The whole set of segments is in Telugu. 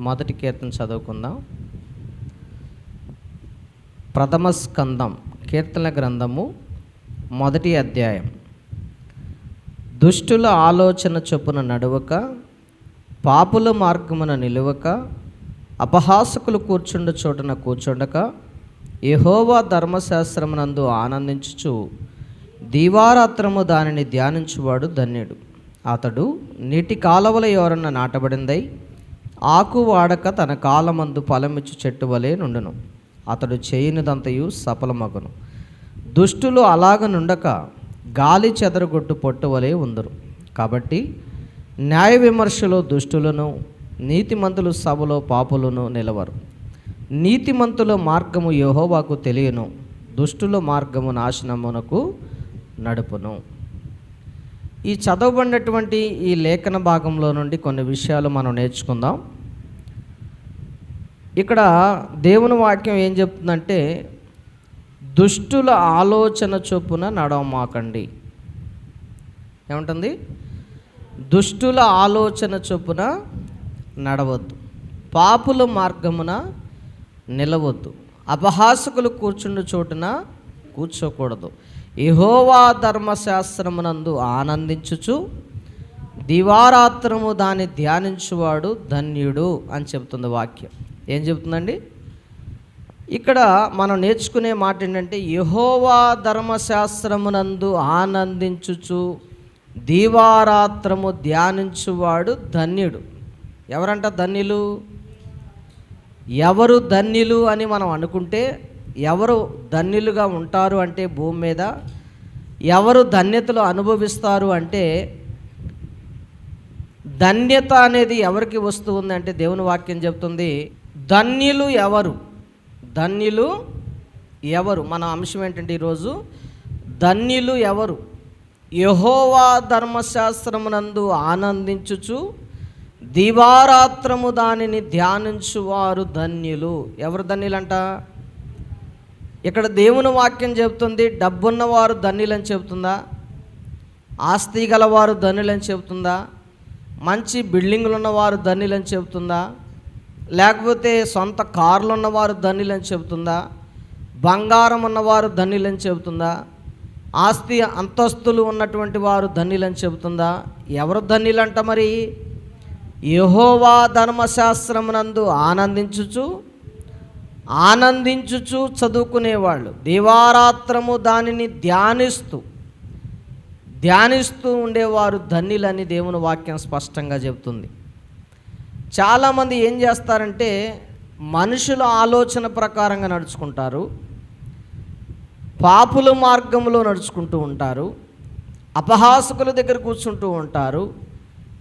మొదటి కీర్తన చదువుకుందాం. ప్రథమ స్కందం కీర్తన గ్రంథము మొదటి అధ్యాయం. దుష్టుల ఆలోచన చొప్పున నడువక పాపుల మార్గమున నిలువక అపహాసకులు కూర్చుండ చోటున కూర్చుండక యహోవా ధర్మశాస్త్రమునందు ఆనందించుచు దీవారాత్రము దానిని ధ్యానించువాడు ధన్యుడు. అతడు నీటి కాలవల ఎవరన్నా నాటబడిందై ఆకు వాడక తన కాలమందు ఫలమిచ్చు చెట్టు వలె నుండును. అతడు చేయనిదంతయు సఫలమగును. దుష్టులు అలాగ నుండక గాలి చెదరగొట్టు పొట్టు వలె ఉందరు. కాబట్టి న్యాయ విమర్శలో దుష్టులను నీతిమంతులు సభలో పాపులను నిలవరు. నీతిమంతుల మార్గము యహోవాకు తెలియను దుష్టుల మార్గము నాశనమునకు నడుపును. ఈ చదవబడినటువంటి ఈ లేఖన భాగంలో నుండి కొన్ని విషయాలు మనం నేర్చుకుందాం. ఇక్కడ దేవుని వాక్యం ఏం చెప్తుందంటే దుష్టుల ఆలోచన చొప్పున నడవమాకండి. ఏముంటుంది? దుష్టుల ఆలోచన చొప్పున నడవద్దు. పాపుల మార్గమున నిలవద్దు. అపహాసకులు కూర్చుండు చోటున కూర్చోకూడదు. యెహోవా ధర్మశాస్త్రమునందు ఆనందించుచు దివారాత్రము దాన్ని ధ్యానించువాడు ధన్యుడు అని చెబుతుంది వాక్యం. ఏం చెబుతుందండి? ఇక్కడ మనం నేర్చుకునే మాట ఏంటంటే యహోవా ధర్మశాస్త్రమునందు ఆనందించుచు దీవారాత్రము ధ్యానించువాడు ధన్యుడు. ఎవరంట ధన్యులు? ఎవరు ధన్యులు అని మనం అనుకుంటే ఎవరు ధన్యులుగా ఉంటారు అంటే భూమి మీద ఎవరు ధన్యతలు అనుభవిస్తారు అంటే ధన్యత అనేది ఎవరికి వస్తుంది అంటే దేవుని వాక్యం చెప్తుంది ధన్యులు ఎవరు? ధన్యులు ఎవరు? మన అంశం ఏంటంటే ఈరోజు ధన్యులు ఎవరు? యహోవా ధర్మశాస్త్రమునందు ఆనందించుచు దివారాత్రము దానిని ధ్యానించువారు ధన్యులు. ఎవరు ధన్యులంట? ఇక్కడ దేవుని వాక్యం చెబుతుంది డబ్బున్నవారు ధన్యులని చెబుతుందా? ఆస్తి గలవారు ధన్యులని చెబుతుందా? మంచి బిల్డింగులు ఉన్నవారు ధన్యులని చెబుతుందా? లేకపోతే సొంత కార్లు ఉన్నవారు ధన్యులని చెబుతుందా? బంగారం ఉన్నవారు ధన్యులని చెబుతుందా? ఆస్తి అంతస్తులు ఉన్నటువంటి వారు ధన్యులని చెబుతుందా? ఎవరు ధన్యులంట మరి? యహోవా ధర్మశాస్త్రమునందు ఆనందించుచు ఆనందించుచు చదువుకునేవాళ్ళు. దీవారాత్రము దానిని ధ్యానిస్తూ ధ్యానిస్తూ ఉండేవారు ధన్యులని దేవుని వాక్యం స్పష్టంగా చెబుతుంది. చాలామంది ఏం చేస్తారంటే మనుషుల ఆలోచన ప్రకారంగా నడుచుకుంటారు పాపుల మార్గంలో నడుచుకుంటూ ఉంటారు అపహాసకుల దగ్గర కూర్చుంటూ ఉంటారు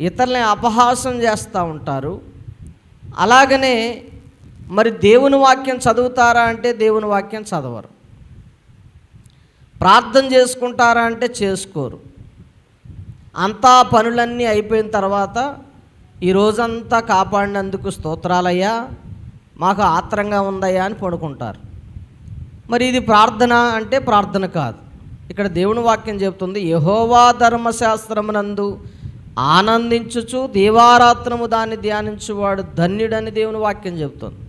ఇతరులని అపహాసం చేస్తూ ఉంటారు. అలాగనే మరి దేవుని వాక్యం చదువుతారా అంటే దేవుని వాక్యం చదవరు. ప్రార్థన చేసుకుంటారా అంటే చేసుకోరు. అంతా పనులన్నీ అయిపోయిన తర్వాత ఈ రోజంతా కాపాడినందుకు స్తోత్రాలయ్యా మాకు ఆత్రంగా ఉందయ్యా అని పడుకుంటారు. మరి ఇది ప్రార్థన అంటే ప్రార్థన కాదు. ఇక్కడ దేవుని వాక్యం చెబుతుంది యహోవా ధర్మశాస్త్రమునందు ఆనందించుచు దీవారాత్రము దాన్ని ధ్యానించువాడు ధన్యుడని దేవుని వాక్యం చెబుతుంది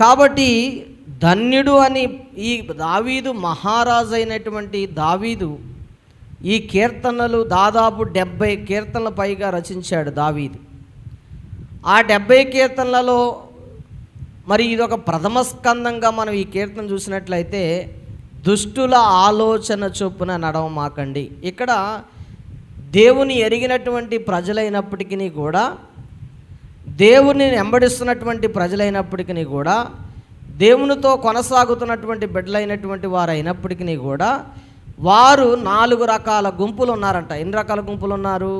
కాబట్టి ధన్యుడు అని ఈ దావీదు మహారాజు అయినటువంటి దావీదు ఈ కీర్తనలు దాదాపు డెబ్బై కీర్తనల పైగా రచించాడు దావీదు. ఆ డెబ్బై కీర్తనలలో మరి ఇది ఒక ప్రథమ స్కందంగా మనం ఈ కీర్తన చూసినట్లయితే దుష్టుల ఆలోచన చొప్పున నడవమాకండి. ఇక్కడ దేవుని ఎరిగినటువంటి ప్రజలైనప్పటికీ కూడా దేవుని వెంబడిస్తున్నటువంటి ప్రజలైనప్పటికీ కూడా దేవునితో కొనసాగుతున్నటువంటి బిడ్డలైనటువంటి వారు అయినప్పటికీ కూడా వారు నాలుగు రకాల గుంపులు ఉన్నారంట ఎన్ని రకాల గుంపులు ఉన్నారు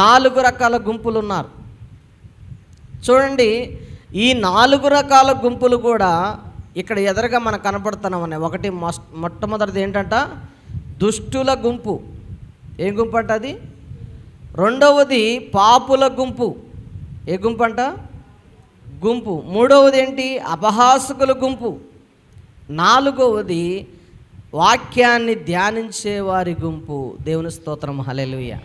నాలుగు రకాల గుంపులు ఉన్నారు చూడండి ఈ నాలుగు రకాల గుంపులు కూడా ఇక్కడ ఎదురుగా మనకు కనపడుతున్నామని ఒకటి మొస్ మొట్టమొదటిది ఏంటంట? దుష్టుల గుంపు. ఏం గుంపు అంట అది? రెండవది పాపుల గుంపు. ఏ గుంపు అంట? గుంపు. మూడవది ఏంటి అపహాసుకుల గుంపు. నాలుగవది వాక్యాన్ని ధ్యానించే వారి గుంపు. దేవుని స్తోత్రం హలెలుయ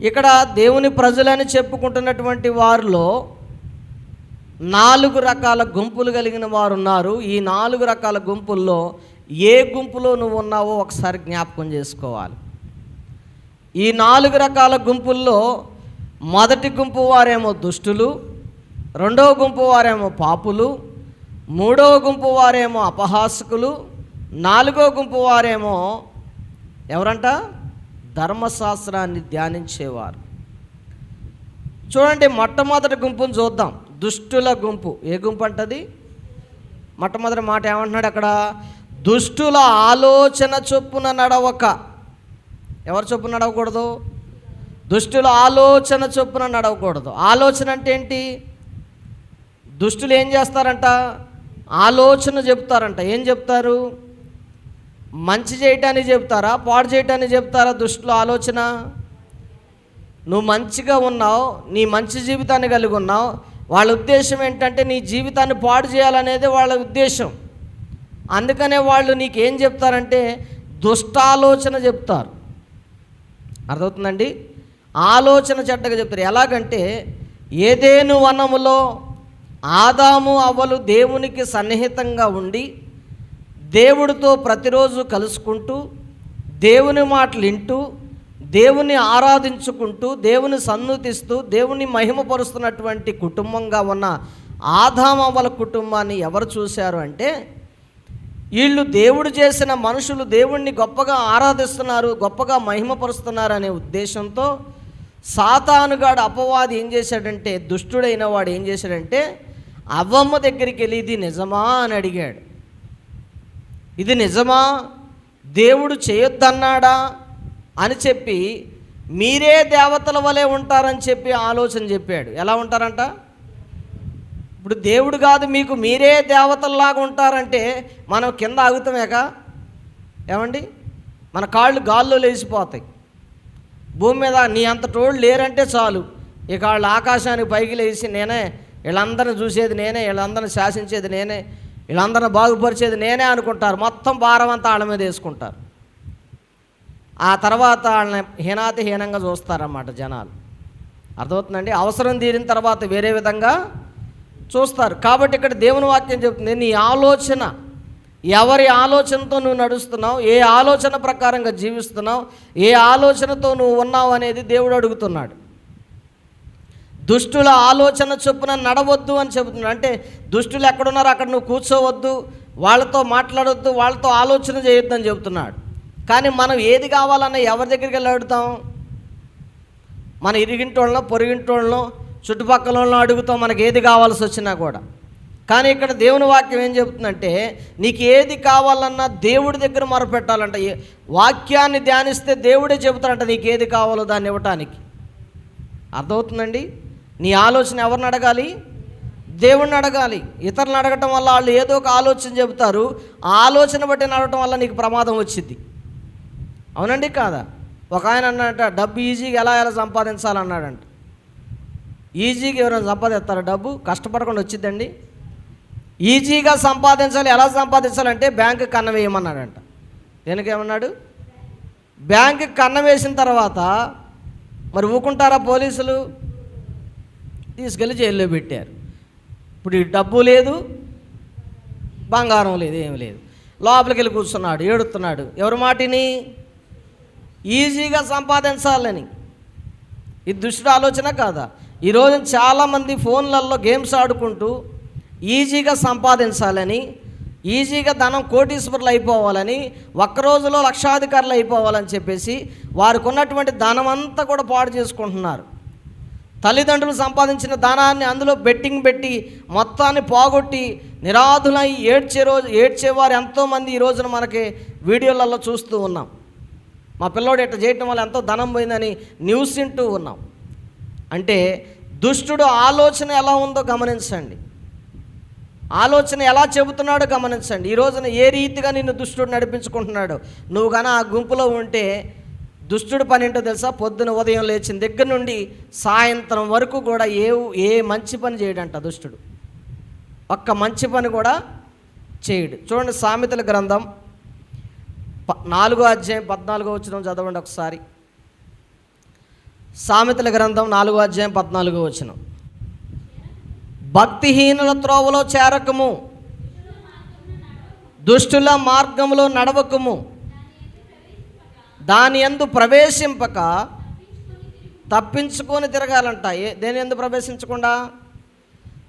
ఇక్కడ దేవుని ప్రజలని చెప్పుకుంటున్నటువంటి వారిలో నాలుగు రకాల గుంపులు కలిగిన వారు ఉన్నారు ఈ నాలుగు రకాల గుంపుల్లో ఏ గుంపులో నువ్వు ఉన్నావో ఒకసారి జ్ఞాపకం చేసుకోవాలి. ఈ నాలుగు రకాల గుంపుల్లో మొదటి గుంపు వారేమో దుష్టులు రెండవ గుంపు వారేమో పాపులు మూడవ గుంపు వారేమో అపహాసకులు నాలుగో గుంపు వారేమో ఎవరంట? ధర్మశాస్త్రాన్ని ధ్యానించేవారు. చూడండి మొట్టమొదటి గుంపును చూద్దాం. దుష్టుల గుంపు. ఏ గుంపు అంటది? మొట్టమొదటి మాట ఏమంటున్నాడు అక్కడ? దుష్టుల ఆలోచన చొప్పున నడవక. ఎవరు చొప్పున నడవకూడదు? దుష్టుల ఆలోచన చొప్పున నడవకూడదు. ఆలోచన అంటే ఏంటి? దుష్టులు ఏం చేస్తారంట? ఆలోచన చెప్తారంట. ఏం చెప్తారు? మంచి చేయటానికి చెప్తారా? పాడు చేయటానికి చెప్తారా దుష్టుల ఆలోచన? నువ్వు మంచిగా ఉన్నావు నీ మంచి జీవితాన్ని కలిగి ఉన్నావు. వాళ్ళ ఉద్దేశం ఏంటంటే నీ జీవితాన్ని పాడు చేయాలనేది వాళ్ళ ఉద్దేశం. అందుకనే వాళ్ళు నీకు ఏం చెప్తారంటే దుష్టాలోచన చెప్తారు. అర్థమవుతుందండి? ఆలోచన చెడ్డగా చెప్తారు. ఎలాగంటే ఏదేను వనములో ఆదాము అవ్వలు దేవునికి సన్నిహితంగా ఉండి దేవుడితో ప్రతిరోజు కలుసుకుంటూ దేవుని మాటలు వింటూ దేవుని ఆరాధించుకుంటూ దేవుని సన్నుతిస్తూ దేవుని మహిమపరుస్తున్నటువంటి కుటుంబంగా ఉన్న ఆదామవ్వల కుటుంబాన్ని ఎవరు చూశారు అంటే వీళ్ళు దేవుడు చేసిన మనుషులు దేవుణ్ణి గొప్పగా ఆరాధిస్తున్నారు గొప్పగా మహిమపరుస్తున్నారు అనే ఉద్దేశంతో సాతానుగాడు అపవాది ఏం చేశాడంటే దుష్టుడైన వాడు ఏం చేశాడంటే అవ్వమ్మ దగ్గరికి వెళ్ళి ఇది నిజమా అని అడిగాడు. ఇది నిజమా? దేవుడు చేయొద్దన్నాడా? అని చెప్పి మీరే దేవతల వలె ఉంటారని చెప్పి ఆలోచన చెప్పాడు. ఎలా ఉంటారంట? ఇప్పుడు దేవుడు కాదు మీకు మీరే దేవతల్లాగా ఉంటారంటే మనం కింద ఆగుతామేక ఏమండి? మన కాళ్ళు గాల్లో లేచిపోతాయి. భూమి మీద నీ అంత లేరంటే చాలు. ఇక వాళ్ళు ఆకాశానికి పైకి లేచి నేనే వీళ్ళందరిని చూసేది నేనే వీళ్ళందరిని శాసించేది నేనే వీళ్ళందరిని బాగుపరిచేది నేనే అనుకుంటారు. మొత్తం భారం అంతా వాళ్ళ మీద వేసుకుంటారు. ఆ తర్వాత వాళ్ళని హీనాతి హీనంగా చూస్తారన్నమాట జనాలు. అర్థమవుతుందండి? అవసరం తీరిన తర్వాత వేరే విధంగా చూస్తారు. కాబట్టి ఇక్కడ దేవుని వాక్యం చెప్తుంది నీ ఆలోచన ఎవరి ఆలోచనతో నువ్వు నడుస్తున్నావు ఏ ఆలోచన ప్రకారంగా జీవిస్తున్నావు ఏ ఆలోచనతో నువ్వు ఉన్నావు అనేది దేవుడు అడుగుతున్నాడు. దుష్టుల ఆలోచన చొప్పున నడవద్దు అని చెబుతున్నాడు. అంటే దుష్టులు ఎక్కడున్నారో అక్కడ నువ్వు కూర్చోవద్దు వాళ్ళతో మాట్లాడొద్దు వాళ్ళతో ఆలోచన చేయొద్దు అని చెబుతున్నాడు. కానీ మనం ఏది కావాలన్నా ఎవరి దగ్గరికి వెళ్ళి అడుగుతాం? మన ఇరిగింటోళ్ళనో పొరిగింటోళ్ళనో చుట్టుపక్కల వాళ్ళనో అడుగుతాం మనకి ఏది కావాల్సి వచ్చినా కూడా. కానీ ఇక్కడ దేవుని వాక్యం ఏం చెబుతుందంటే నీకు ఏది కావాలన్నా దేవుడి దగ్గర మొరపెట్టాలంట. వాక్యాన్ని ధ్యానిస్తే దేవుడే చెబుతాడంట నీకు ఏది కావాలో దాన్ని ఇవ్వటానికి. అర్థమవుతుందండి? నీ ఆలోచన ఎవరిని అడగాలి? దేవుణ్ణి అడగాలి. ఇతరులను అడగటం వల్ల వాళ్ళు ఏదో ఒక ఆలోచన చెబుతారు. ఆ ఆలోచన బట్టి నడవటం వల్ల నీకు ప్రమాదం వచ్చింది అవునండి కాదా? ఒక ఆయన అన్నట డబ్బు ఈజీగా ఎలా ఎలా సంపాదించాలన్నాడంట. ఈజీగా ఎవరైనా సంపాదిస్తారా డబ్బు? కష్టపడకుండా వచ్చిందండి ఈజీగా సంపాదించాలి ఎలా సంపాదించాలంటే బ్యాంకు కన్న వేయమన్నాడంట. దేనికి ఏమన్నాడు? బ్యాంకు కన్న వేసిన తర్వాత మరి ఊకుంటారా పోలీసులు? తీసుకెళ్ళి జైల్లో పెట్టారు. ఇప్పుడు ఈ డబ్బు లేదు బంగారం లేదు ఏమి లేదు. లోపలికి వెళ్ళి కూర్చున్నాడు ఏడుతున్నాడు ఎవరి మాటిని? ఈజీగా సంపాదించాలని. ఇది దుష్టుడు ఆలోచన కాదా? ఈరోజు చాలామంది ఫోన్లలో గేమ్స్ ఆడుకుంటూ ఈజీగా సంపాదించాలని ఈజీగా ధనం కోటీశ్వరులు అయిపోవాలని ఒక్క రోజులో లక్షాధికారులు అయిపోవాలని చెప్పేసి వారికి ఉన్నటువంటి ధనం అంతా కూడా పాడు చేసుకుంటున్నారు. తల్లిదండ్రులు సంపాదించిన ధనాన్ని అందులో బెట్టింగ్ పెట్టి మొత్తాన్ని పోగొట్టి నిరాధులై ఏడ్చే రోజు ఏడ్చేవారు ఎంతోమంది ఈ రోజున మనకి వీడియోలలో చూస్తూ ఉన్నాం. మా పిల్లోడు ఇట్లా చేయటం వల్ల ఎంతో ధనం పోయిందని న్యూస్ వింటూ ఉన్నాం. అంటే దుష్టుడు ఆలోచన ఎలా ఉందో గమనించండి. ఆలోచన ఎలా చెబుతున్నాడో గమనించండి. ఈ రోజున ఏ రీతిగా నిన్ను దుష్టుడు నడిపించుకుంటున్నాడు. నువ్వు కానీ ఆ గుంపులో ఉంటే దుష్టుడు పని ఏంటో తెలుసా? పొద్దున ఉదయం లేచిన దగ్గర నుండి సాయంత్రం వరకు కూడా ఏ ఏ మంచి పని చేయడంట దుష్టుడు. ఒక్క మంచి పని కూడా చేయడు. చూడండి సామెతల గ్రంథం నాలుగో అధ్యాయం పద్నాలుగో వచ్చిన చదవండి ఒకసారి. సామెతల గ్రంథం నాలుగో అధ్యాయం పద్నాలుగో వచ్చినాం భక్తిహీనుల త్రోవలో చేరకము. దుష్టుల మార్గములో నడవకము. దాని ఎందు ప్రవేశింపక తప్పించుకొని తిరగాలంట. ఏ దేని ఎందు ప్రవేశించకుండా?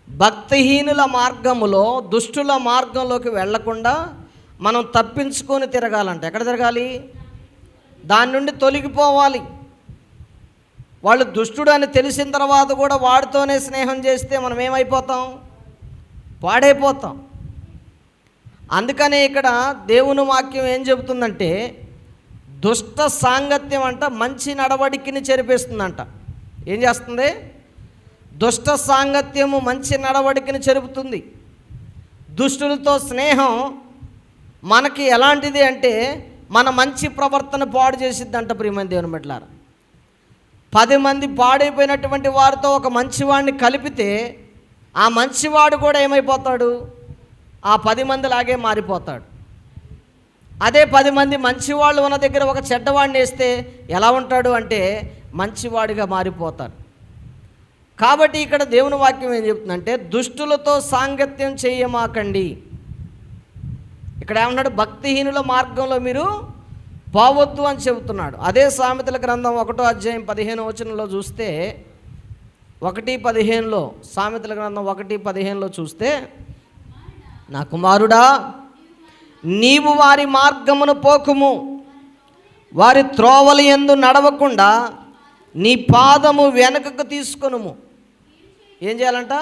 భక్తిహీనుల మార్గములో దుష్టుల మార్గంలోకి వెళ్ళకుండా మనం తప్పించుకొని తిరగాలంట. ఎక్కడ తిరగాలి? దాని నుండి తొలగిపోవాలి. వాళ్ళు దుష్టుడు అని తెలిసిన తర్వాత కూడా వాడితోనే స్నేహం చేస్తే మనం ఏమైపోతాం? పాడైపోతాం. అందుకనే ఇక్కడ దేవుని వాక్యం ఏం చెబుతుందంటే దుష్ట సాంగత్యం అంట మంచి నడవడికిని చెరిపేస్తుందంట. ఏం చేస్తుంది? దుష్ట సాంగత్యము మంచి నడవడికిని చెరుపుతుంది. దుష్టులతో స్నేహం మనకి ఎలాంటిది అంటే మన మంచి ప్రవర్తన పాడు చేసిద్దంట ప్రియమైన దేవుని బిడ్డలారా. పది మంది పాడైపోయినటువంటి వారితో ఒక మంచివాడిని కలిపితే ఆ మంచివాడు కూడా ఏమైపోతాడు? ఆ పది మంది లాగే మారిపోతాడు. అదే పది మంది మంచివాళ్ళు ఉన్న దగ్గర ఒక చెడ్డవాడిని వేస్తే ఎలా ఉంటాడు అంటే మంచివాడిగా మారిపోతాడు. కాబట్టి ఇక్కడ దేవుని వాక్యం ఏం చెప్తుందంటే దుష్టులతో సాంగత్యం చేయమాకండి. ఇక్కడ ఏమన్నాడు? భక్తిహీనుల మార్గంలో మీరు పోవద్దు అని చెబుతున్నాడు. అదే సామెతల గ్రంథం ఒకటో అధ్యాయం పదిహేను వచనంలో చూస్తే ఒకటి పదిహేనులో సామెతల గ్రంథం ఒకటి పదిహేనులో చూస్తే నా కుమారుడా నీవు వారి మార్గమును పోకుము. వారి త్రోవల ఎందు నడవకుండా నీ పాదము వెనుకకు తీసుకొనుము. ఏం చేయాలంట?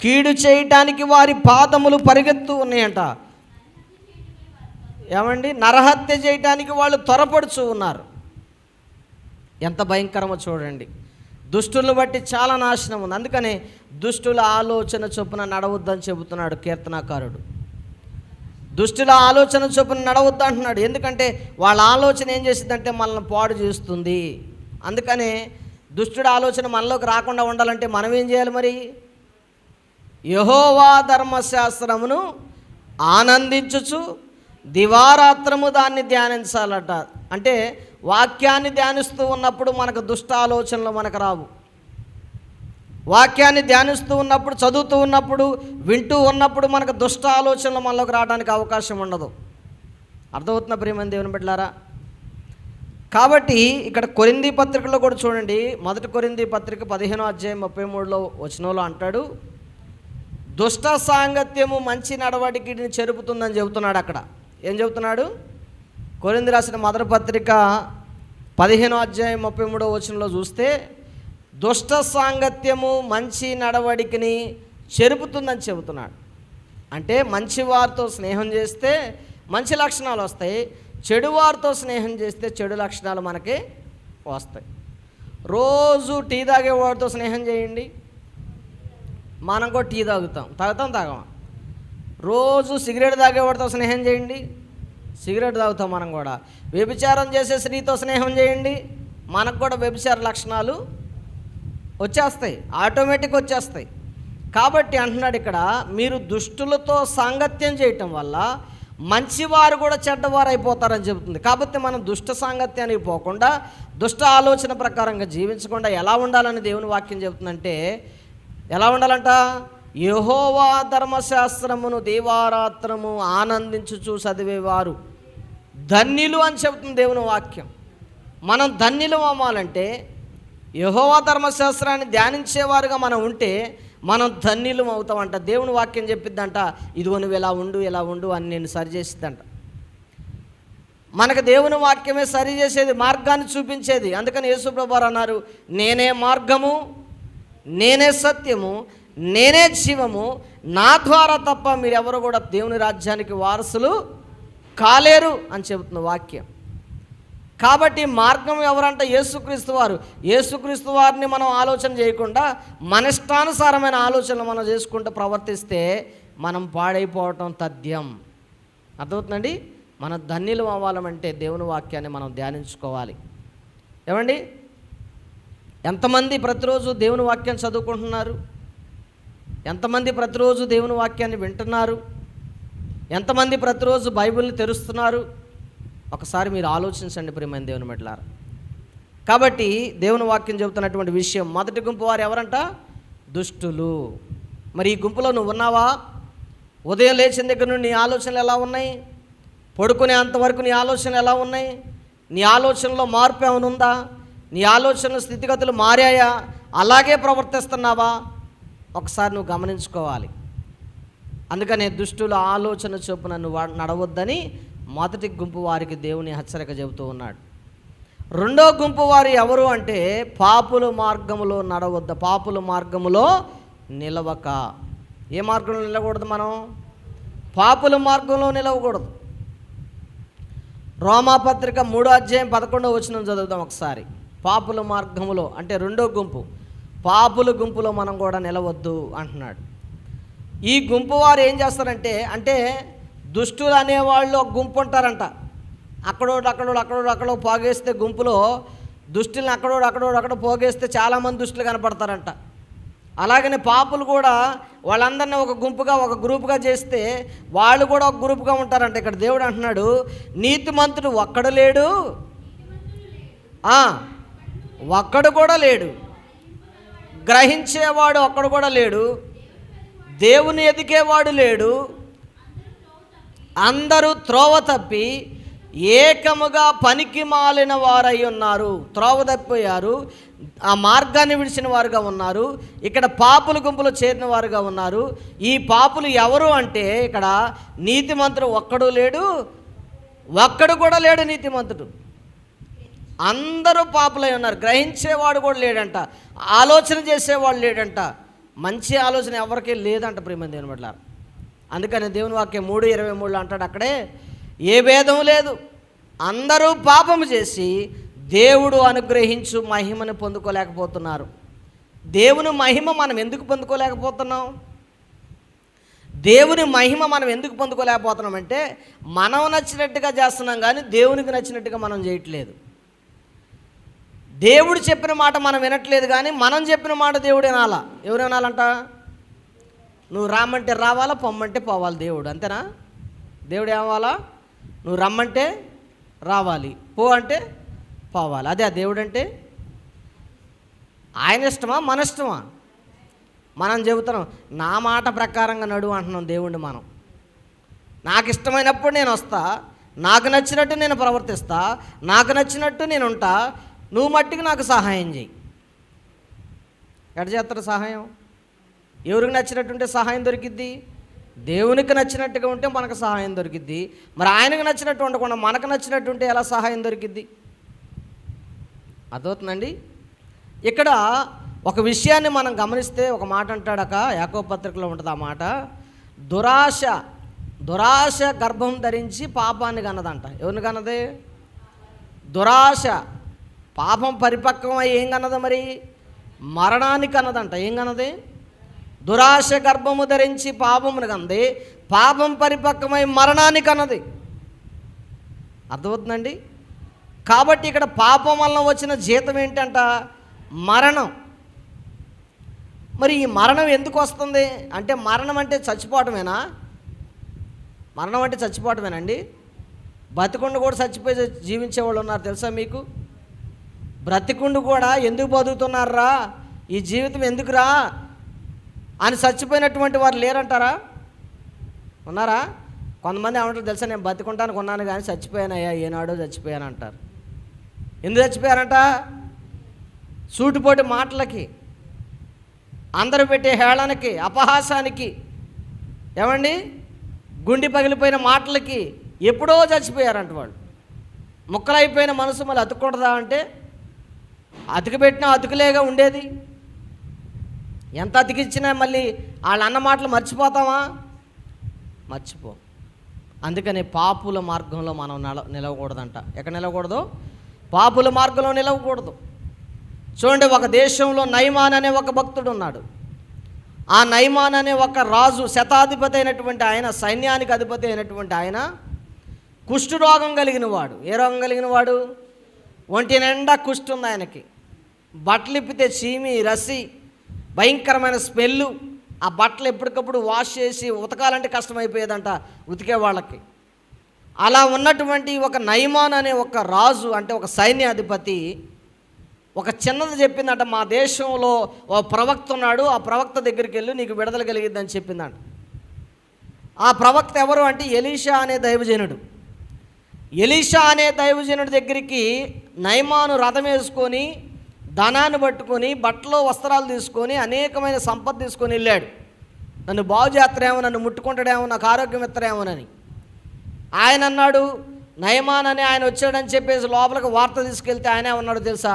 కీడు చేయటానికి వారి పాదములు పరిగెత్తు ఉన్నాయంట. ఏమండి? నరహత్య చేయటానికి వాళ్ళు త్వరపడుచు ఉన్నారు. ఎంత భయంకరమో చూడండి. దుష్టులను బట్టి చాలా నాశనం ఉంది. అందుకనే దుష్టుల ఆలోచన చొప్పున నడవద్దని చెబుతున్నాడు కీర్తనాకారుడు. దుష్టుల ఆలోచన చొప్పున నడవద్దు అంటున్నాడు. ఎందుకంటే వాళ్ళ ఆలోచన ఏం చేసిందంటే మనల్ని పాడు చేస్తుంది. అందుకనే దుష్టుడి ఆలోచన మనలోకి రాకుండా ఉండాలంటే మనం ఏం చేయాలి మరి? యహోవా ధర్మశాస్త్రమును ఆనందించుచు దివారాత్రము దాన్ని ధ్యానించాలట. అంటే వాక్యాన్ని ధ్యానిస్తూ ఉన్నప్పుడు మనకు దుష్ట ఆలోచనలు మనకు రావు. వాక్యాన్ని ధ్యానిస్తూ ఉన్నప్పుడు చదువుతూ ఉన్నప్పుడు వింటూ ఉన్నప్పుడు మనకు దుష్ట ఆలోచనలు మనలోకి రావడానికి అవకాశం ఉండదు. అర్థమవుతున్న ప్రియమైన దేవుని బిడ్డలారా? కాబట్టి ఇక్కడ కొరింది పత్రికలో కూడా చూడండి. మొదటి కొరింది పత్రిక పదిహేనో అధ్యాయం ముప్పై మూడులో వచనంలో అంటాడు దుష్ట సాంగత్యము మంచి నడవడికిని చెరుపుతుందని చెబుతున్నాడు అక్కడ. ఏం చెబుతున్నాడు? కొరింది రాసిన మదర పత్రిక పదిహేనో అధ్యాయం ముప్పై మూడో వచనంలో చూస్తే దుష్ట సాంగత్యము మంచి నడవడికిని చెరుపుతుందని చెబుతున్నాడు. అంటే మంచి వారితో స్నేహం చేస్తే మంచి లక్షణాలు వస్తాయి చెడు వారితో స్నేహం చేస్తే చెడు లక్షణాలు మనకి వస్తాయి. రోజు టీ తాగే వాడితో స్నేహం చేయండి. మనం కూడా టీ తాగుతాం. తాగుతాం తాగమా? రోజు సిగరెట్ తాగేవాడితో స్నేహం చేయండి. సిగరెట్ తాగుతాం మనం కూడా. వ్యభిచారం చేసే స్త్రీతో స్నేహం చేయండి. మనకు కూడా వ్యభిచార లక్షణాలు వచ్చేస్తాయి. ఆటోమేటిక్ వచ్చేస్తాయి. కాబట్టి అంటున్నాడు ఇక్కడ మీరు దుష్టులతో సాంగత్యం చేయటం వల్ల మంచివారు కూడా చెడ్డవారు అయిపోతారని చెబుతుంది. కాబట్టి మనం దుష్ట సాంగత్యానికి పోకుండా దుష్ట ఆలోచన ప్రకారంగా జీవించకుండా ఎలా ఉండాలని దేవుని వాక్యం చెబుతుందంటే ఎలా ఉండాలంట? యహోవా ధర్మశాస్త్రమును దేవారాత్రము ఆనందించుచు చదివేవారు. ధన్యులు అని చెబుతుంది దేవుని వాక్యం. మనం ధన్యులు అవ్వాలంటే యహోవా ధర్మశాస్త్రాన్ని ధ్యానించేవారుగా మనం ఉంటే మనం ధన్యులం అవుతామంట. దేవుని వాక్యం చెప్పిద్దంట ఇదిగో నువ్వు ఇలా ఉండు ఇలా ఉండు అని నేను సరిచేసిద్దంట మనకు దేవుని వాక్యమే సరి చేసేది మార్గాన్ని చూపించేది. అందుకని యేసుప్రభారు అన్నారు నేనే మార్గము నేనే సత్యము నేనే జీవము నా ద్వారా తప్ప మీరెవరు కూడా దేవుని రాజ్యానికి వారసులు కాలేరు అని చెబుతున్న వాక్యం. కాబట్టి మార్గం ఎవరంటే? యేసుక్రీస్తు వారు. యేసుక్రీస్తు వారిని మనం ఆలోచన చేయకుండా మన ఇష్టానుసారమైన ఆలోచనలు మనం చేసుకుంటూ ప్రవర్తిస్తే మనం పాడైపోవటం తథ్యం. అర్థమవుతుందండి? మన ధన్యులు అవ్వాలంటే దేవుని వాక్యాన్ని మనం ధ్యానించుకోవాలి. ఏమండి? ఎంతమంది ప్రతిరోజు దేవుని వాక్యం చదువుకుంటున్నారు? ఎంతమంది ప్రతిరోజు దేవుని వాక్యాన్ని వింటున్నారు? ఎంతమంది ప్రతిరోజు బైబిల్ని తెరుస్తున్నారు? ఒకసారి మీరు ఆలోచించండి ప్రియమైన దేవుని మెట్లారా కాబట్టి దేవుని వాక్యం చెబుతున్నటువంటి విషయం మొదటి గుంపు వారు ఎవరంట? దుష్టులు. మరి ఈ గుంపులో నువ్వు ఉన్నావా? ఉదయం లేచిన దగ్గర నుండి నీ ఆలోచనలు ఎలా ఉన్నాయి? పడుకునే అంతవరకు నీ ఆలోచనలు ఎలా ఉన్నాయి? నీ ఆలోచనలో మార్పు ఏమైనా ఉందా? నీ ఆలోచన స్థితిగతులు మారాయా? అలాగే ప్రవర్తిస్తున్నావా? ఒకసారి నువ్వు గమనించుకోవాలి. అందుకనే దుష్టుల ఆలోచన చొప్పున నువ్వు వా- నడవద్దని మొదటి గుంపు వారికి దేవుని హెచ్చరిక చెబుతూ ఉన్నాడు. రెండో గుంపు వారు ఎవరు అంటే పాపుల మార్గములో నడవద్ద పాపుల మార్గములో నిలవక. ఏ మార్గంలో నిలకూడదు మనం? పాపుల మార్గంలో నిలవకూడదు. రోమాపత్రిక మూడో అధ్యాయం పదకొండో వచ్చిన చదువుదాం ఒకసారి. పాపుల మార్గములో అంటే రెండో గుంపు. పాపుల గుంపులో మనం కూడా నిలవద్దు అంటున్నాడు. ఈ గుంపు వారు ఏం చేస్తారంటే అంటే దుష్టులు అనేవాళ్ళు ఒక గుంపు ఉంటారంట. అక్కడోడు అక్కడోడు అక్కడోడు అక్కడో పోగేస్తే గుంపులో దుష్టుల్ని అక్కడోడు అక్కడోడు అక్కడ పోగేస్తే చాలామంది దుష్టులు కనపడతారంట. అలాగనే పాపులు కూడా వాళ్ళందరినీ ఒక గుంపుగా ఒక గ్రూపుగా చేస్తే వాళ్ళు కూడా ఒక గ్రూపుగా ఉంటారంట. ఇక్కడ దేవుడు అంటున్నాడు నీతిమంతుడు ఒక్కడు లేడు. ఒక్కడు కూడా లేడు. గ్రహించేవాడు ఒక్కడు కూడా లేడు. దేవుని ఎదికేవాడు లేడు. అందరూ త్రోవ తప్పి ఏకముగా పనికి మాలిన వారై ఉన్నారు. త్రోవ తప్పిపోయారు ఆ మార్గాన్ని విడిచిన వారుగా ఉన్నారు. ఇక్కడ పాపుల గుంపులో చేరిన వారుగా ఉన్నారు. ఈ పాపులు ఎవరు అంటే ఇక్కడ నీతిమంతుడు ఒక్కడు లేడు. ఒక్కడు కూడా లేడు నీతిమంతుడు. అందరూ పాపులై ఉన్నారు. గ్రహించేవాడు కూడా లేడంట. ఆలోచన చేసేవాడు లేడంట. మంచి ఆలోచన ఎవరికీ లేదంట ప్రేమ దేవుని పట్ల అందుకని దేవుని వాక్యం మూడు ఇరవై మూడులో అంటాడు అక్కడే ఏ భేదం లేదు. అందరూ పాపము చేసి దేవుడు అనుగ్రహించు మహిమను పొందుకోలేకపోతున్నారు. దేవుని మహిమ మనం ఎందుకు పొందుకోలేకపోతున్నాం? దేవుని మహిమ మనం ఎందుకు పొందుకోలేకపోతున్నాం అంటే మనం నచ్చినట్టుగా చేస్తున్నాం కానీ దేవునికి నచ్చినట్టుగా మనం చేయట్లేదు. దేవుడు చెప్పిన మాట మనం వినట్లేదు కానీ మనం చెప్పిన మాట దేవుడు వినాలా? ఎవరు వినాలంట? నువ్వు రామంటే రావాలా పొమ్మంటే పోవాలి దేవుడు అంతేనా? దేవుడు ఏమవాలా నువ్వు రమ్మంటే రావాలి పో అంటే పోవాలి. అదే ఆ దేవుడు అంటే ఆయన ఇష్టమా? మన ఇష్టమా? మనం చెబుతున్నాం నా మాట ప్రకారంగా నడువు అంటున్నాం దేవుణ్ణి మనం. నాకు ఇష్టమైనప్పుడు నేను వస్తా నాకు నచ్చినట్టు నేను ప్రవర్తిస్తా నాకు నచ్చినట్టు నేను ఉంటా నువ్వు మట్టికి నాకు సహాయం చేయి ఎక్కడ చేస్తారు సహాయం? ఎవరికి నచ్చినట్టుంటే సహాయం దొరికిద్ది? దేవునికి నచ్చినట్టుగా ఉంటే మనకు సహాయం దొరికిద్ది. మరి ఆయనకు నచ్చినట్టు ఉండకుండా మనకు నచ్చినట్టు ఉంటే ఎలా సహాయం దొరికిద్ది? అర్థవుతుందండి ఇక్కడ ఒక విషయాన్ని మనం గమనిస్తే ఒక మాట అంటాడక యాకో పత్రికలో ఉంటుంది ఆ మాట. దురాశ దురాశ గర్భం ధరించి పాపాన్ని కన్నదంట. ఎవరిని కన్నది? దురాశ. పాపం పరిపక్వమై ఏం కన్నది మరి? మరణానికి అన్నదంట. ఏం కన్నది దురాశ గర్భము ధరించి పాపమును కంది పాపం పరిపక్వమై మరణానికి అన్నది. అర్థమవుతుందండి? కాబట్టి ఇక్కడ పాపం వలన వచ్చిన జీతం ఏంటంట? మరణం. మరి ఈ మరణం ఎందుకు వస్తుంది? అంటే మరణం అంటే చచ్చిపోవటమేనా? మరణం అంటే చచ్చిపోవటమేనండి? బతికుండా కూడా చచ్చిపోయి జీవించే వాళ్ళు ఉన్నారు తెలుసా మీకు? బ్రతికుండు కూడా ఎందుకు బతుకుతున్నారా? ఈ జీవితం ఎందుకురా? అని చచ్చిపోయినటువంటి వారు లేరంటారా? ఉన్నారా? కొంతమంది ఏమంటారు తెలుసా నేను బతుకుంటాను ఉన్నాను కానీ చచ్చిపోయానయ్యా ఏనాడో చచ్చిపోయాను అంటారు ఎందుకు చచ్చిపోయారంట? సూటిపోటి మాటలకి అందరూ పెట్టే హేళనకి అపహాసానికి ఏమండి? గుండి పగిలిపోయిన మాటలకి ఎప్పుడో చచ్చిపోయారంట వాళ్ళు. ముక్కలైపోయిన మనసు మళ్ళీ అతుక్కుంటుందా అంటే అతికిపెట్టినా అతుకులేగా ఉండేది. ఎంత అతికిచ్చినా మళ్ళీ వాళ్ళ అన్న మాటలు మర్చిపోతామా? మర్చిపో. అందుకని పాపుల మార్గంలో మనం నిల నిలవకూడదంట. ఎక్కడ నిలవకూడదు? పాపుల మార్గంలో నిలవకూడదు. చూడండి ఒక దేశంలో నైమాన్ అనే ఒక భక్తుడు ఉన్నాడు. ఆ నైమాన్ అనే ఒక రాజు శతాధిపతి అయినటువంటి ఆయన సైన్యానికి అధిపతి అయినటువంటి ఆయన కుష్ఠు రోగం కలిగిన వాడు ఏ రోగం కలిగిన వాడు ఒంటి నిండా కుష్టు ఉంది ఆయనకి. బట్టలు ఇప్పితే చీమి రసి భయంకరమైన స్మెల్లు. ఆ బట్టలు ఎప్పటికప్పుడు వాష్ చేసి ఉతకాలంటే కష్టమైపోయేదంట ఉతికే వాళ్ళకి. అలా ఉన్నటువంటి ఒక నైమాన్ అనే ఒక రాజు అంటే ఒక సైన్యాధిపతి ఒక చిన్నది చెప్పిందంట మా దేశంలో ఓ ప్రవక్త ఉన్నాడు ఆ ప్రవక్త దగ్గరికి వెళ్ళి నీకు విడుదల కలిగిద్దని చెప్పిందంట. ఆ ప్రవక్త ఎవరు అంటే ఎలీషా అనే దైవజనుడు. ఎలీషా అనే దైవజనుడి దగ్గరికి నయమాను రథం వేసుకొని ధనాన్ని పట్టుకొని బట్టలు వస్త్రాలు తీసుకొని అనేకమైన సంపద తీసుకొని వెళ్ళాడు. నన్ను బాగు చేస్తారేమో నన్ను ముట్టుకుంటాడేమో నాకు ఆరోగ్యం ఇస్తారేమోనని ఆయన అన్నాడు నయమాన్ అని ఆయన వచ్చాడని చెప్పేసి లోపలికి వార్త తీసుకెళ్తే ఆయనే ఉన్నాడు తెలుసా?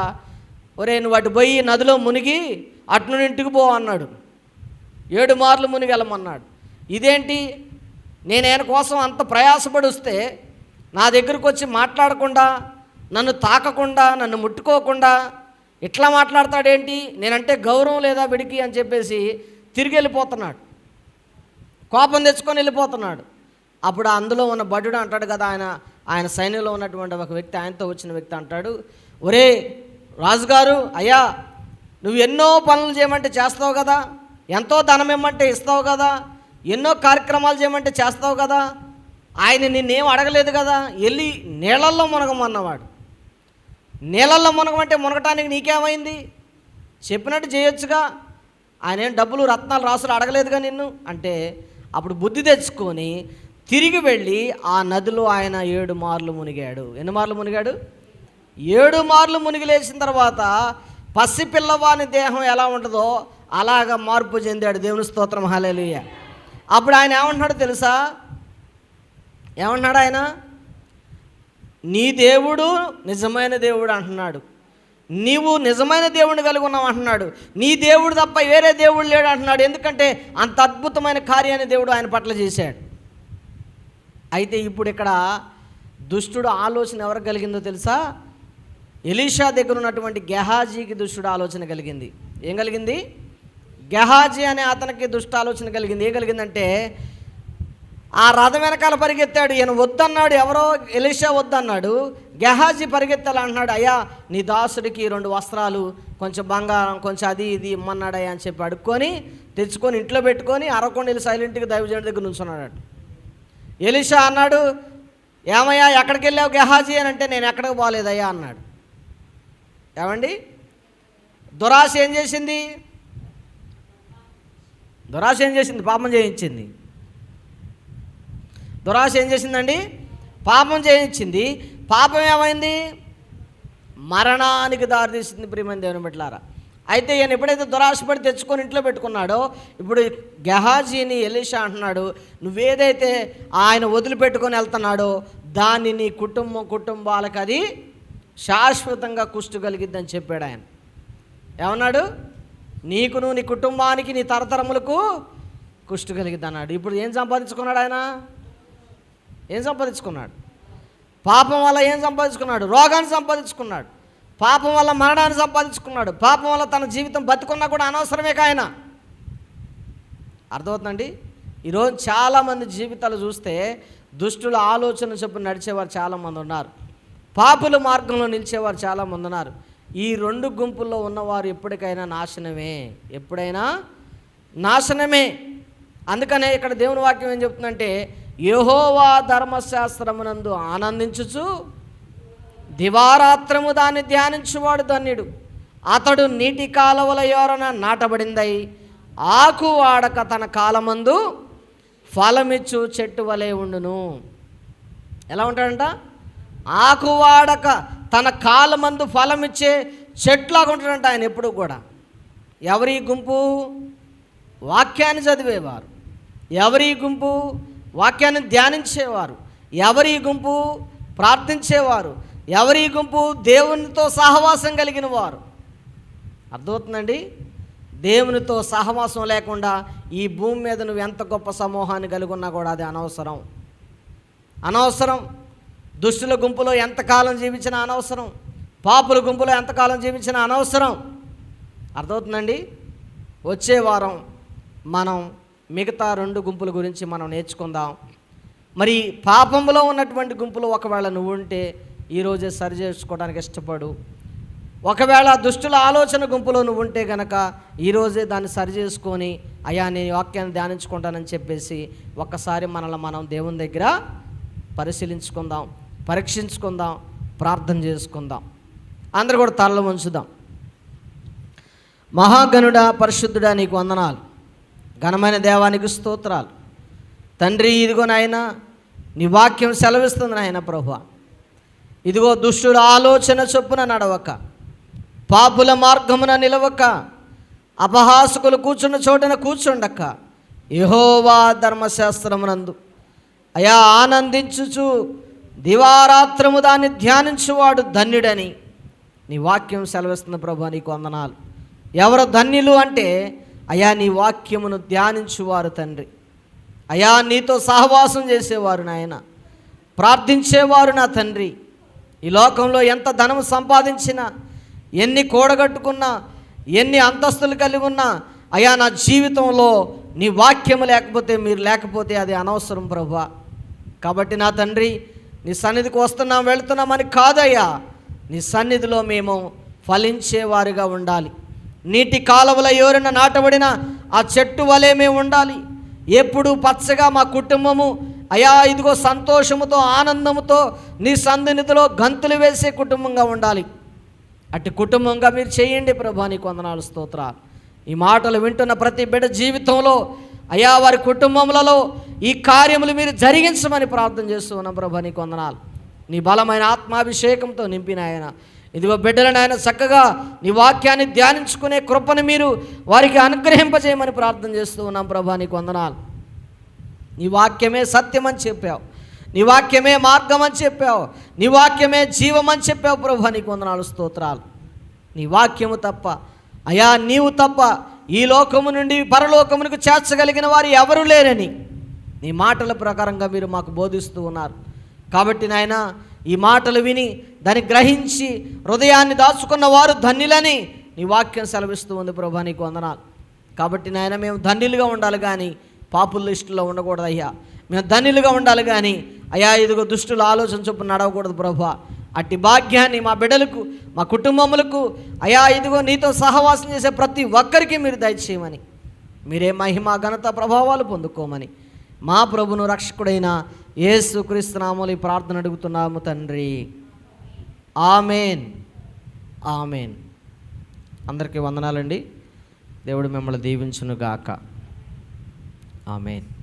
ఒరే నువ్వు అటు పోయి నదిలో మునిగి అటు నుండి ఇంటికి పో అన్నాడు. ఏడు మార్లు మునిగి వెళ్ళమన్నాడు. ఇదేంటి? నేను ఆయన కోసం అంత ప్రయాసపడి వస్తే నా దగ్గరకు వచ్చి మాట్లాడకుండా నన్ను తాకకుండా నన్ను ముట్టుకోకుండా ఇట్లా మాట్లాడతాడేంటి? నేనంటే గౌరవం లేదా విడికి అని చెప్పేసి తిరిగి వెళ్ళిపోతున్నాడు. కోపం తెచ్చుకొని వెళ్ళిపోతున్నాడు. అప్పుడు అందులో ఉన్న భటుడు అంటాడు కదా ఆయన ఆయన సైన్యంలో ఉన్నటువంటి ఒక వ్యక్తి ఆయనతో వచ్చిన వ్యక్తి అంటాడు ఒరే రాజుగారు అయ్యా నువ్వు ఎన్నో పనులు చేయమంటే చేస్తావు కదా ఎంతో ధనం ఇమ్మంటే ఇస్తావు కదా ఎన్నో కార్యక్రమాలు చేయమంటే చేస్తావు కదా ఆయన నిన్నేం అడగలేదు కదా వెళ్ళి నీళ్ళల్లో మునగమన్నవాడు. నీళ్ళల్లో మునగమంటే మునగటానికి నీకేమైంది? చెప్పినట్టు చేయొచ్చుగా. ఆయన ఏం డబ్బులు రత్నాలు రాసులు అడగలేదుగా నిన్ను? అంటే అప్పుడు బుద్ధి తెచ్చుకొని తిరిగి వెళ్ళి ఆ నదిలో ఆయన ఏడు మార్లు మునిగాడు. ఎన్ని మార్లు మునిగాడు? ఏడు మార్లు మునిగి లేచిన తర్వాత పసి పిల్లవాని దేహం ఎలా ఉంటుందో అలాగ మార్పు చెందాడు దేవుని స్తోత్రం. హాలేలుయ్య అప్పుడు ఆయన ఏమంటున్నాడు తెలుసా? ఏమంటున్నాడు ఆయన? నీ దేవుడు నిజమైన దేవుడు అంటున్నాడు. నీవు నిజమైన దేవుడిని కలిగి ఉన్నావు అంటున్నాడు. నీ దేవుడు తప్ప వేరే దేవుడు లేడు అంటున్నాడు. ఎందుకంటే అంత అద్భుతమైన కార్యాన్ని దేవుడు ఆయన పట్ల చేశాడు. అయితే ఇప్పుడు ఇక్కడ దుష్టుడు ఆలోచన ఎవరు కలిగిందో తెలుసా? ఎలీషా దగ్గర ఉన్నటువంటి గెహాజీకి దుష్టుడు ఆలోచన కలిగింది. ఏం కలిగింది? గెహాజీ అనే అతనికి దుష్ట ఆలోచన కలిగింది. ఏం కలిగిందంటే ఆ రథం వెనకాల పరిగెత్తాడు. ఈయన వద్దన్నాడు ఎవరో ఎలిషా వద్దన్నాడు. గెహాజీ పరిగెత్తాలంటున్నాడు అయ్యా నీ దాసుడికి రెండు వస్త్రాలు కొంచెం బంగారం కొంచెం అది ఇది ఇమ్మన్నాడయ్యా అని చెప్పి అడుక్కొని తెచ్చుకొని ఇంట్లో పెట్టుకొని అరకొండ వెళ్ళి సైలెంట్గా దైవజనుడి దగ్గర నుంచున్నాడు. ఎలిషా అన్నాడు ఏమయ్యా ఎక్కడికి వెళ్ళావు గెహాజీ? అని అంటే నేను ఎక్కడికి పోలేదయ్యా అన్నాడు. ఏమండి? దురాశ ఏం చేసింది? దురాశ ఏం చేసింది? పాపం చేయించింది. దురాశ ఏం చేసిందండి? పాపం చేయించింది. పాపం ఏమైంది? మరణానికి దారితీసింది ప్రియమైన దేవుని బిడ్డలారా. అయితే ఈయన ఎప్పుడైతే దురాశపడి తెచ్చుకొని ఇంట్లో పెట్టుకున్నాడో ఇప్పుడు గెహాజీని ఎలీషా అంటున్నాడు నువ్వేదైతే ఆయన వదిలిపెట్టుకొని వెళ్తున్నాడో దాన్ని నీ కుటుంబం కుటుంబాలకు అది శాశ్వతంగా కుష్టు కలిగిద్దని చెప్పాడు ఆయన. ఏమన్నాడు? నీకును నీ కుటుంబానికి నీ తరతరములకు కుష్టు కలిగిద్ది అన్నాడు ఇప్పుడు ఏం సంపాదించుకున్నాడు ఆయన? ఏం సంపాదించుకున్నాడు? పాపం వల్ల ఏం సంపాదించుకున్నాడు? రోగాన్ని సంపాదించుకున్నాడు. పాపం వల్ల మరణాన్ని సంపాదించుకున్నాడు. పాపం వల్ల తన జీవితం బతుకున్నా కూడా అనవసరమే కాయన. అర్థమవుతుందండి? ఈరోజు చాలామంది జీవితాలు చూస్తే దుష్టుల ఆలోచన చెప్పు నడిచేవారు చాలామంది ఉన్నారు. పాపుల మార్గంలో నిలిచేవారు చాలామంది ఉన్నారు. ఈ రెండు గుంపుల్లో ఉన్నవారు ఎప్పటికైనా నాశనమే. ఎప్పుడైనా నాశనమే. అందుకనే ఇక్కడ దేవుని వాక్యం ఏం చెప్తుందంటే యహోవా ధర్మశాస్త్రమునందు ఆనందించుచు దివారాత్రము దాన్ని ధ్యానించువాడు ధన్యుడు. అతడు నీటి కాలువల యోరన నాటబడిందై ఆకు వాడక తన కాలమందు ఫలమిచ్చు చెట్టు వలె ఉండును. ఎలా ఉంటాడంట? ఆకు వాడక తన కాలమందు ఫలమిచ్చే చెట్లాగా ఉంటాడంట ఆయన ఎప్పుడు కూడా. ఎవరి గుంపు? వాక్యాన్ని చదివేవారు. ఎవరి గుంపు? వాక్యాన్ని ధ్యానించేవారు. ఎవరి గుంపు ప్రార్థించేవారు. ఎవరి గుంపు దేవునితో సహవాసం కలిగిన వారు. అర్థమవుతుందండి? దేవునితో సహవాసం లేకుండా ఈ భూమి మీద నువ్వు ఎంత గొప్ప సమూహాన్ని కలిగి ఉన్నా కూడా అది అనవసరం. అనవసరం. దుష్టుల గుంపులో ఎంతకాలం జీవించినా అనవసరం. పాపుల గుంపులో ఎంతకాలం జీవించినా అనవసరం. అర్థమవుతుందండి? వచ్చే వారం మనం మిగతా రెండు గుంపుల గురించి మనం నేర్చుకుందాం. మరి పాపంలో ఉన్నటువంటి గుంపులో ఒకవేళ నువ్వు ఉంటే ఈరోజే సరి చేసుకోవడానికి ఇష్టపడు. ఒకవేళ దుష్టుల ఆలోచన గుంపులో నువ్వు ఉంటే గనక ఈరోజే దాన్ని సరి చేసుకొని అయ్యా నేను వాక్యాన్ని ధ్యానించుకుంటానని చెప్పేసి ఒక్కసారి మనల్ని మనం దేవుని దగ్గర పరిశీలించుకుందాం పరీక్షించుకుందాం ప్రార్థన చేసుకుందాం. అందరూ కూడా తలలు ఉంచుదాం మహాగనుడ పరిశుద్ధుడా నీకు వందనాలు. ఘనమైన దేవానికి స్తోత్రాలు. తండ్రి ఇదిగో నాయన నీ వాక్యం సెలవిస్తుంది నాయన ప్రభు. ఇదిగో దుష్టుడు ఆలోచన చొప్పున నడవక పాపుల మార్గమున నిలవక అపహాసుకులు కూర్చున్న చోటన కూర్చుండక యహోవా ధర్మశాస్త్రమునందు. అయా ఆనందించుచు దివారాత్రము దాన్ని ధ్యానించువాడు ధన్యుడని నీ వాక్యం సెలవిస్తున్న ప్రభు నీకు వందనాలు. ఎవరు ధన్యులు అంటే అయా నీ వాక్యమును ధ్యానించువారు తండ్రి. అయా నీతో సహవాసం చేసేవారు నాయన. ప్రార్థించేవారు నా తండ్రి. ఈ లోకంలో ఎంత ధనం సంపాదించినా ఎన్ని కూడగట్టుకున్నా ఎన్ని అంతస్తులు కలిగి ఉన్నా అయా నా జీవితంలో నీ వాక్యము లేకపోతే మీరు లేకపోతే అది అనవసరం ప్రభా. కాబట్టి నా తండ్రి నీ సన్నిధికి వస్తున్నాం వెళుతున్నామని కాదయ్యా. నీ సన్నిధిలో మేము ఫలించేవారిగా ఉండాలి. నీటి కాలువల ఎవరైనా నాటబడిన ఆ చెట్టు వలె మేము ఉండాలి. ఎప్పుడు పచ్చగా మా కుటుంబము అయా ఇదిగో సంతోషముతో ఆనందముతో నీ సన్నిధిలో గంతులు వేసే కుటుంబంగా ఉండాలి. అట్టి కుటుంబంగా మీరు చేయండి ప్రభా నీకు వందనాలు స్తోత్రాలు ఈ మాటలు వింటున్న ప్రతి బిడ్డ జీవితంలో అయా వారి కుటుంబములలో ఈ కార్యములు మీరు జరిగించమని ప్రార్థన చేస్తూ ఉన్నాం ప్రభా నీకు వందనాలు. నీ బలమైన ఆత్మాభిషేకంతో నింపిన ఆయన ఇదిగో బిడ్డలను ఆయన చక్కగా నీ వాక్యాన్ని ధ్యానించుకునే కృపను మీరు వారికి అనుగ్రహింపజేయమని ప్రార్థన చేస్తూ ఉన్నాం ప్రభా నీకు వందనాలు. నీ వాక్యమే సత్యం అని చెప్పావు. నీ వాక్యమే మార్గం అని చెప్పావు. నీ వాక్యమే జీవం అని చెప్పావు ప్రభా నీకు వందనాలు స్తోత్రాలు. నీ వాక్యము తప్ప అయా నీవు తప్ప ఈ లోకము నుండి పరలోకమునకు చేర్చగలిగిన వారు ఎవరు లేరని నీ మాటల ప్రకారంగా మీరు మాకు బోధిస్తూ ఉన్నారు. కాబట్టి నాయన ఈ మాటలు విని దాన్ని గ్రహించి హృదయాన్ని దాచుకున్న వారు ధన్యులని నీ వాక్యం సెలవిస్తూ ఉంది ప్రభా నీకు వందనాలు. కాబట్టి నాయన మేము ధన్యులుగా ఉండాలి కానీ పాపుల లిస్టులో ఉండకూడదు అయ్యా. మేము ధన్యులుగా ఉండాలి కానీ అయ్యా ఇదిగో దుష్టుల ఆలోచన చొప్పున నడవకూడదు ప్రభా. అట్టి భాగ్యాన్ని మా బిడ్డలకు మా కుటుంబములకు అయా ఇదిగో నీతో సహవాసం చేసే ప్రతి ఒక్కరికి మీరు దయచేయమని. మీరే మహిమ ఘనత ప్రభావాలు పొందుకోమని. మా ప్రభును రక్షకుడైన యేసు క్రీస్తునామలు ఈ ప్రార్థన అడుగుతున్నాము తండ్రి. ఆమెన్. ఆమెన్. అందరికీ వందనాలండి. దేవుడు మిమ్మల్ని దీవించును గాక ఆమెన్.